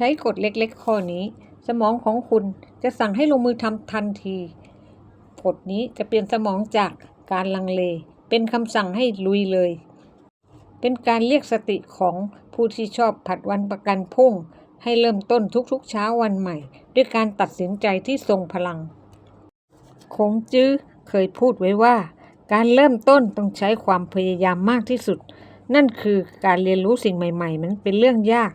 ใช้กฎเล็กๆ ข้อนี้ สมองของคุณจะสั่งให้ลงมือทำทันที กฎนี้จะเปลี่ยนสมองจากการลังเล เป็นคำสั่งให้ลุยเลย เป็นการเรียกสติของผู้ที่ชอบผัดวันประกันพรุ่ง ให้เริ่มต้นทุกๆเช้าวันใหม่ ด้วยการตัดสินใจที่ทรงพลัง คงจื้อเคยพูดไว้ว่า การเริ่มต้นต้องใช้ความพยายามมากที่สุด นั่นคือการเรียนรู้สิ่งใหม่ ๆ มันเป็นเรื่องยาก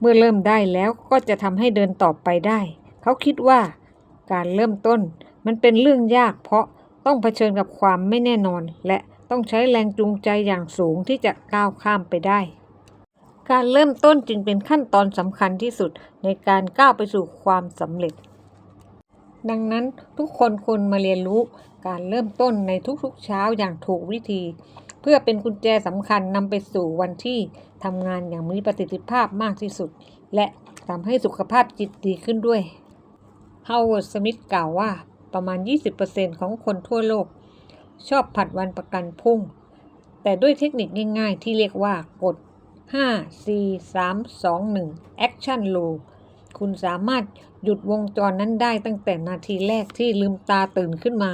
เมื่อเริ่มได้แล้วก็จะทำให้เดินต่อไปได้ เขาคิดว่า การเริ่มต้นมันเป็นเรื่องยากเพราะต้องเผชิญกับความไม่แน่นอน และต้องใช้แรงจูงใจอย่างสูงที่จะก้าวข้ามไปได้ การเริ่มต้นจึงเป็นขั้นตอนสำคัญที่สุดในการก้าวไปสู่ความสำเร็จ ดังนั้นทุกคนควรมาเรียนรู้การเริ่มต้นในทุกๆเช้าอย่างถูกวิธี พื่อเป็นกุญแจสำคัญนำไปสู่วันที่ทำงานอย่างมีประสิทธิภาพมากที่สุด และทำให้สุขภาพจิตดีขึ้นด้วยฮาวเวิร์ดสมิธกล่าวว่าประมาณ 20%ของคนทั่วโลก ชอบผัดวันประกันพรุ่ง แต่ด้วยเทคนิคง่ายๆ ที่เรียกว่ากฎ 5 4 3 2 1 Action Low คุณสามารถหยุดวงจรนั้นได้ตั้งแต่นาทีแรกที่ลืมตาตื่นขึ้นมา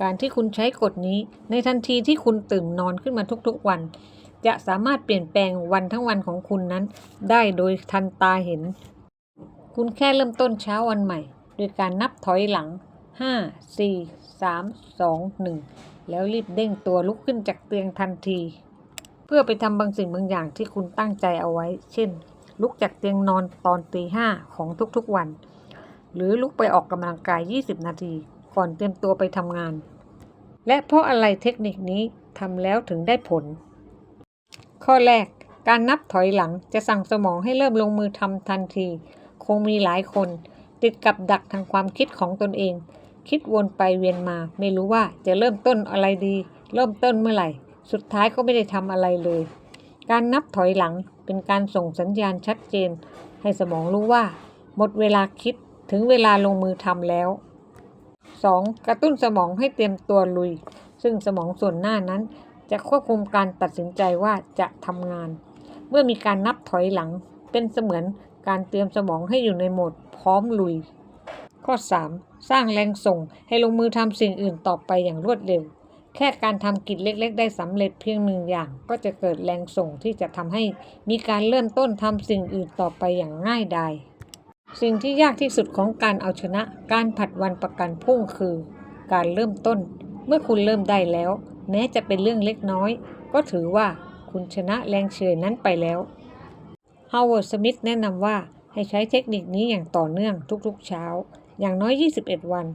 การที่คุณใช้กฎนี้ ในทันทีที่คุณตื่นนอนขึ้นมาทุกๆวัน จะสามารถเปลี่ยนแปลงวันทั้งวันของคุณนั้น ได้โดยทันตาเห็น คุณแค่เริ่มต้นเช้าวันใหม่โดยการนับถอยหลัง 5 4 3 2 1 แล้วรีบเด้งตัวลุกขึ้นจากเตียงทันที เพื่อไปทำบางสิ่งบางอย่างที่คุณตั้งใจเอาไว้ เช่น ลุกจากเตียงนอนตอนตีห้าของทุกๆวัน หรือลุกไปออกกำลังกาย 20 นาที ก่อนเตรียมตัวไปทำงาน และเพราะอะไรเทคนิคนี้ทำแล้วถึงได้ผล ข้อแรก การนับถอยหลังจะสั่งสมองให้เริ่มลงมือทำทันที คงมีหลายคน ติดกับดักทางความคิดของตนเอง คิดวนไปเวียนมา ไม่รู้ว่าจะเริ่มต้นอะไรดี เริ่มต้นเมื่อไหร่ สุดท้ายก็ไม่ได้ทำอะไรเลย การนับถอยหลังเป็นการส่งสัญญาณชัดเจน ให้สมองรู้ว่า หมดเวลาคิดถึงเวลาลงมือทำแล้ว 2. กระตุ้นสมองให้เตรียมตัวลุย ซึ่งสมองส่วนหน้านั้น จะควบคุมการตัดสินใจว่าจะทำงาน เมื่อมีการนับถอยหลัง เป็นเสมือนการเตรียมสมองให้อยู่ในโหมดพร้อมลุย ข้อ 3. สร้างแรงส่งให้ลงมือทำสิ่งอื่นต่อไปอย่างรวดเร็ว แค่การทำกิจเล็ก ๆ ได้สำเร็จเพียงหนึ่งอย่าง ก็จะเกิดแรงส่งที่จะทำให้มีการเริ่มต้นทำสิ่งอื่นต่อไปอย่างง่ายดาย สิ่งที่ยากที่สุดของการเอาชนะการผัดวันประกันพรุ่งคือ การเริ่มต้น เมื่อคุณเริ่มได้แล้ว แม้จะเป็นเรื่องเล็กน้อย ก็ถือว่าคุณชนะแรงเฉยนั้นไปแล้วฮาวเวิร์ดสมิธแนะนำว่าให้ใช้เทคนิคนี้อย่างต่อเนื่องทุกๆเช้า อย่างน้อย 21 วัน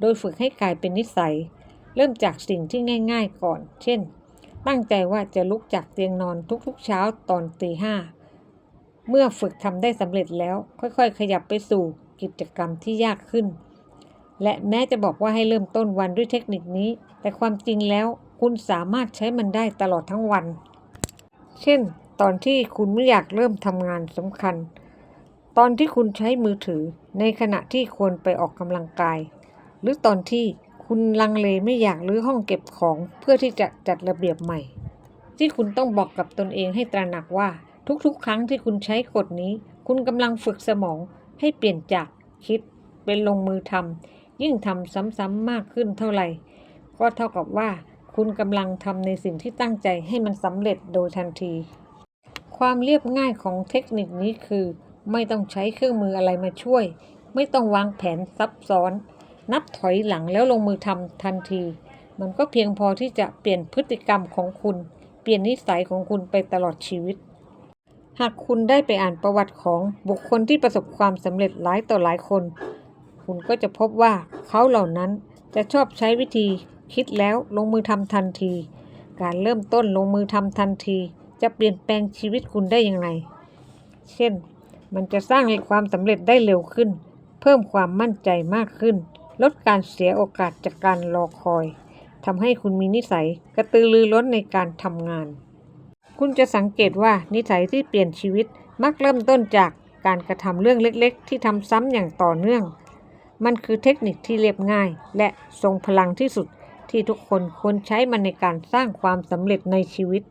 โดยฝึกให้กลายเป็นนิสัย เริ่มจากสิ่งที่ง่าย ๆ ก่อน เช่น ตั้งใจว่าจะลุกจากเตียงนอนทุกๆเช้าตอนตีห้า เมื่อฝึกทำได้สำเร็จแล้ว ค่อยๆ ขยับไปสู่กิจกรรมที่ยากขึ้น และแม้จะบอกว่าให้เริ่มต้นวันด้วยเทคนิคนี้ แต่ความจริงแล้วคุณสามารถใช้มันได้ตลอดทั้งวัน เช่น ตอนที่คุณไม่อยากเริ่มทำงานสำคัญ ตอนที่คุณใช้มือถือในขณะที่ควรไปออกกำลังกาย หรือตอนที่คุณลังเลไม่อยากรื้อห้องเก็บของเพื่อที่จะจัดระเบียบใหม่ ที่คุณต้องบอกกับตนเองให้ตระหนักว่า ทุกๆ ครั้งที่คุณใช้กฎนี้ คุณกำลังฝึกสมองให้เปลี่ยนจากคิดเป็นลงมือทำยิ่งทำซ้ำๆมากขึ้นเท่าไหร่ ก็เท่ากับว่าคุณกำลังทำในสิ่งที่ตั้งใจให้มันสำเร็จโดยทันที ความเรียบง่ายของเทคนิคนี้คือ ไม่ต้องใช้เครื่องมืออะไรมาช่วย ไม่ต้องวางแผนซับซ้อน นับถอยหลังแล้วลงมือทำทันที มันก็เพียงพอที่จะเปลี่ยนพฤติกรรมของคุณ เปลี่ยนนิสัยของคุณไปตลอดชีวิต หากคุณได้ไปอ่านประวัติของบุคคลที่ประสบความสำเร็จหลายต่อหลายคน คุณก็จะพบว่าเขาเหล่านั้นจะชอบใช้วิธีคิดแล้วลงมือทำทันที การเริ่มต้นลงมือทำทันที จะเปลี่ยนแปลงชีวิตคุณได้อย่างไร เช่น มันจะสร้างความสำเร็จได้เร็วขึ้น เพิ่มความมั่นใจมากขึ้น ลดการเสียโอกาสจากการรอคอยทำให้คุณมีนิสัยกระตือรือร้นในการทำงาน คุณจะสังเกตว่านิสัยที่เปลี่ยนชีวิตมักเริ่มต้นจากการกระทำเรื่องเล็กๆ ที่ทำซ้ำอย่างต่อเนื่อง มันคือเทคนิคที่เรียบง่าย และทรงพลังที่สุดที่ทุกคนควรใช้มันในการสร้างความสำเร็จในชีวิต